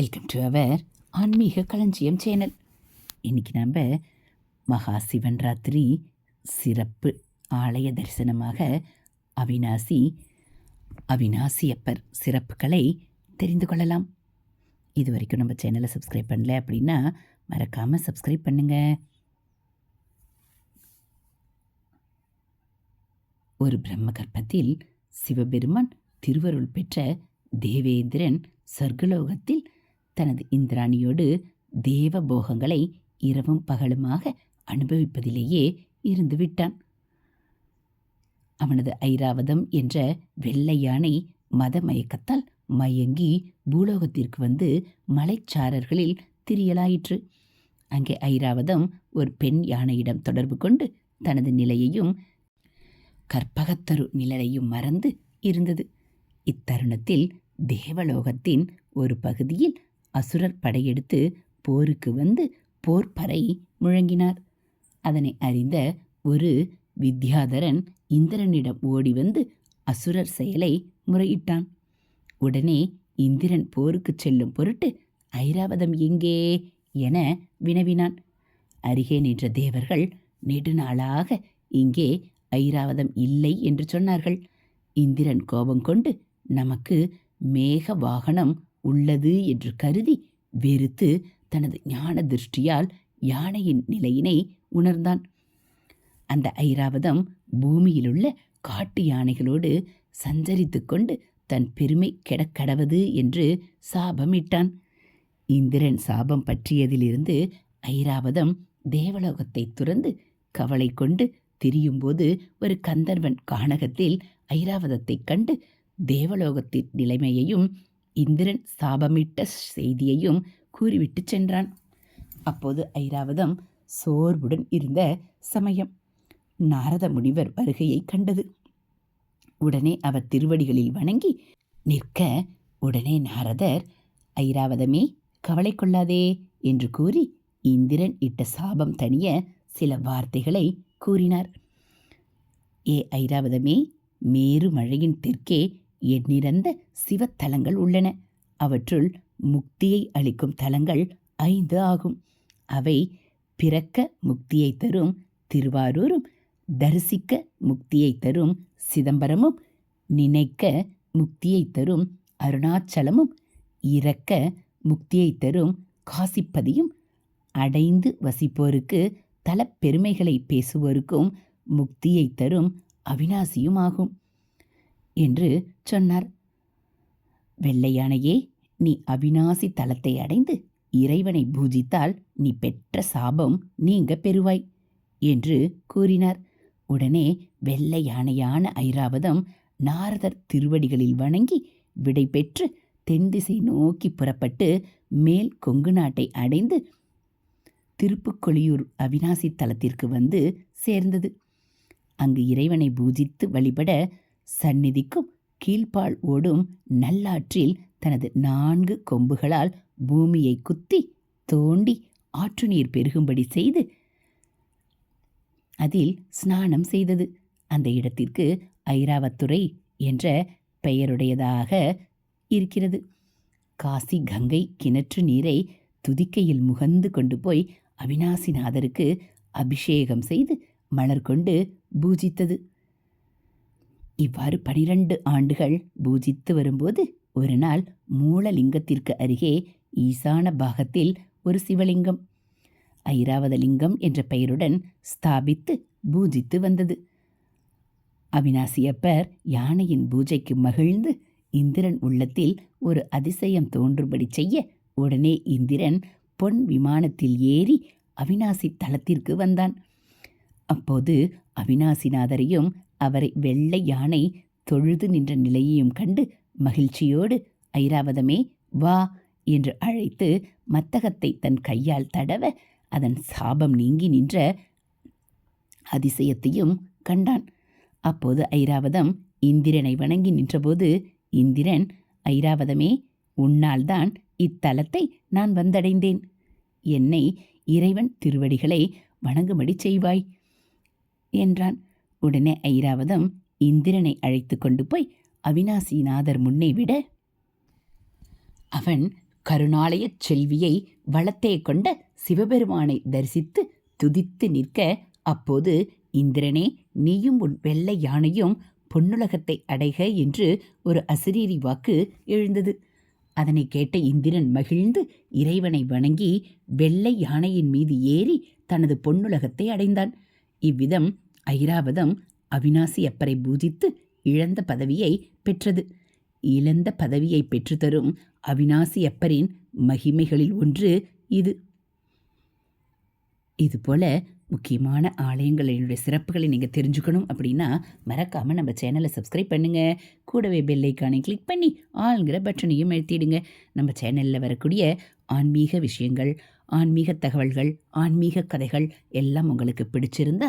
Welcome to our ஆன்மீக களஞ்சியம் channel. இன்றைக்கி நம்ம மகா சிவன் ராத்திரி சிறப்பு ஆலய தரிசனமாக அவினாசி அவினாசியப்பர் சிறப்புகளை தெரிந்து கொள்ளலாம். இது வரைக்கும் நம்ம சேனலை சப்ஸ்கிரைப் பண்ணல அப்படின்னா மறக்காமல் சப்ஸ்கிரைப் பண்ணுங்கள் ஒரு பிரம்ம கற்பத்தில் சிவபெருமான் திருவருள் பெற்ற தேவேந்திரன் சர்க்கலோகத்தில் தனது இந்திராணியோடு தேவ போகங்களை இரவும் பகலுமாக அனுபவிப்பதிலேயே இருந்து விட்டான். அவனது ஐராவதம் என்ற வெள்ளை யானை மத மயக்கத்தால் மயங்கி பூலோகத்திற்கு வந்து மலைச்சாரர்களில் திரியலாயிற்று. அங்கே ஐராவதம் ஒரு பெண் யானையிடம் தொடர்பு கொண்டு தனது நிலையையும் கற்பகத்தரு நிழலையும் மறந்து இருந்தது. இத்தருணத்தில் தேவலோகத்தின் ஒரு பகுதியில் அசுரர் படையெடுத்து போருக்கு வந்து போர்ப்பறை முழங்கினார். அதனை அறிந்த ஒரு வித்யாதரன் இந்திரனிடம் ஓடி வந்து அசுரர் செயலை முறையிட்டான். உடனே இந்திரன் போருக்கு செல்லும் பொருட்டு ஐராவதம் எங்கே? என வினவினான். அருகே நின்ற தேவர்கள் நெடுநாளாக இங்கே ஐராவதம் இல்லை என்று சொன்னார்கள். இந்திரன் கோபம் கொண்டு நமக்கு மேக வாகனம் உள்ளது என்று கருதி வெறுத்து தனது ஞான திருஷ்டியால் யானையின் நிலையினை உணர்ந்தான். அந்த ஐராவதம் பூமியிலுள்ள காட்டு யானைகளோடு சஞ்சரித்து கொண்டு தன் பெருமை கெடக்கடவது என்று சாபமிட்டான். இந்திரன் சாபம் பற்றியதிலிருந்து ஐராவதம் தேவலோகத்தை துறந்து கவலை கொண்டு திரியும்போது ஒரு கந்தர்வன் கானகத்தில் ஐராவதத்தைக் கண்டு தேவலோகத்தின் நிலைமையையும் இந்திரன் சாபமிட்ட செய்தியையும் கூறிவிட்டு சென்றான். அப்போது ஐராவதம் சோர்வுடன் இருந்த சமயம். நாரத முனிவர் வருகையை கண்டது. உடனே அவர் திருவடிகளில் வணங்கி நிற்க உடனே நாரதர் ஐராவதமே கவலை கொள்ளாதே என்று கூறி இந்திரன் இட்ட சாபம் தணிய சில வார்த்தைகளை கூறினார். ஏ ஐராவதமே மேரு மழையின் தெற்கே எண்ணிறந்த சிவத்தலங்கள் உள்ளன. அவற்றுள் முக்தியை அளிக்கும் தலங்கள் ஐந்து ஆகும். அவை பிறக்க முக்தியை தரும் திருவாரூரும் தரிசிக்க முக்தியை தரும் சிதம்பரமும் நினைக்க முக்தியை தரும் அருணாச்சலமும் இறக்க முக்தியை தரும் காசிப்பதியும் அடைந்து வசிப்போருக்கு தலப்பெருமைகளை பேசுவோருக்கும் முக்தியை தரும் அவினாசியுமாகும். என்று சொன்னார். வெள்ளையானையே நீ அவிநாசி தலத்தை அடைந்து இறைவனை பூஜித்தால் நீ பெற்ற சாபம் நீங்க பெறுவாய் என்று கூறினார். உடனே வெள்ளை யானையான ஐராவதம் நாரதர் திருவடிகளில் வணங்கி விடை பெற்று தென்திசை நோக்கி புறப்பட்டு மேல் கொங்கு நாட்டை அடைந்து திருப்புக்கொழியூர் அவிநாசி தலத்திற்கு வந்து சேர்ந்தது. அங்கு இறைவனை பூஜித்து வழிபட சந்நிதிக்கும் கீழ்ப்பால் ஓடும் நல்லாற்றில் தனது நான்கு கொம்புகளால் பூமியை குத்தி தோண்டி ஆற்று நீர் பெருகும்படி செய்து அதில் ஸ்நானம் செய்தது. அந்த இடத்திற்கு ஐராவத்துறை என்ற பெயருடையதாக இருக்கிறது. காசி கங்கை கிணற்று நீரை துதிக்கையில் முகந்து கொண்டு போய் அவினாசிநாதருக்கு அபிஷேகம் செய்து மலர் கொண்டு பூஜித்தது. இவ்வாறு பனிரெண்டு ஆண்டுகள் பூஜித்து வரும்போது ஒரு நாள் மூலலிங்கத்திற்கு அருகே ஈசான பாகத்தில் ஒரு சிவலிங்கம் ஐராவதலிங்கம் என்ற பெயருடன் ஸ்தாபித்து பூஜித்து வந்தது. அவினாசியப்பர் யானையின் பூஜைக்கு மகிழ்ந்து இந்திரன் உள்ளத்தில் ஒரு அதிசயம் தோன்றும்படி செய்ய உடனே இந்திரன் பொன் விமானத்தில் ஏறி அவினாசி தளத்திற்கு வந்தான். அப்போது அவினாசிநாதரையும் அவரை வெள்ளை யானை தொழுது நின்ற நிலையையும் கண்டு மகிழ்ச்சியோடு ஐராவதமே வா என்று அழைத்து மத்தகத்தை தன் கையால் தடவ அதன் சாபம் நீங்கி நின்ற அதிசயத்தையும் கண்டான். அப்போது ஐராவதம் இந்திரனை வணங்கி நின்றபோது இந்திரன் ஐராவதமே உன்னால்தான் இத்தலத்தை நான் வந்தடைந்தேன். என்னை இறைவன் திருவடிகளை வணங்கும்படி செய்வாய் என்றான். உடனே ஐராவதம் இந்திரனை அழைத்து கொண்டு போய் அவினாசிநாதர் முன்னே விட அவன் கருணாலயச் செல்வியை வளத்தே கொண்ட சிவபெருமானை தரிசித்து துதித்து நிற்க அப்போது இந்திரனே நீயும் உன் வெள்ளை யானையும் பொன்னுலகத்தை அடைக என்று ஒரு அசிரீரி வாக்கு எழுந்தது. அதனை கேட்ட இந்திரன் மகிழ்ந்து இறைவனை வணங்கி வெள்ளை யானையின் மீது ஏறி தனது பொன்னுலகத்தை அடைந்தான். இவ்விதம் ஐராவதம் அவினாசி அப்பரை பூஜித்து இழந்த பதவியை பெற்றது. இழந்த பதவியை பெற்றுத்தரும் அவினாசி அப்பரின் மகிமைகளில் ஒன்று இது. இதுபோல் முக்கியமான ஆலயங்களினுடைய சிறப்புகளை நீங்கள் தெரிஞ்சுக்கணும் அப்படின்னா மறக்காமல் நம்ம சேனலை சப்ஸ்கிரைப் பண்ணுங்கள் கூடவே பெல் ஐக்கானை கிளிக் பண்ணி ஆளுங்கிற பட்டனையும் எழுத்திடுங்க நம்ம சேனலில் வரக்கூடிய ஆன்மீக விஷயங்கள் ஆன்மீக தகவல்கள் ஆன்மீக கதைகள் எல்லாம் உங்களுக்கு பிடிச்சிருந்தா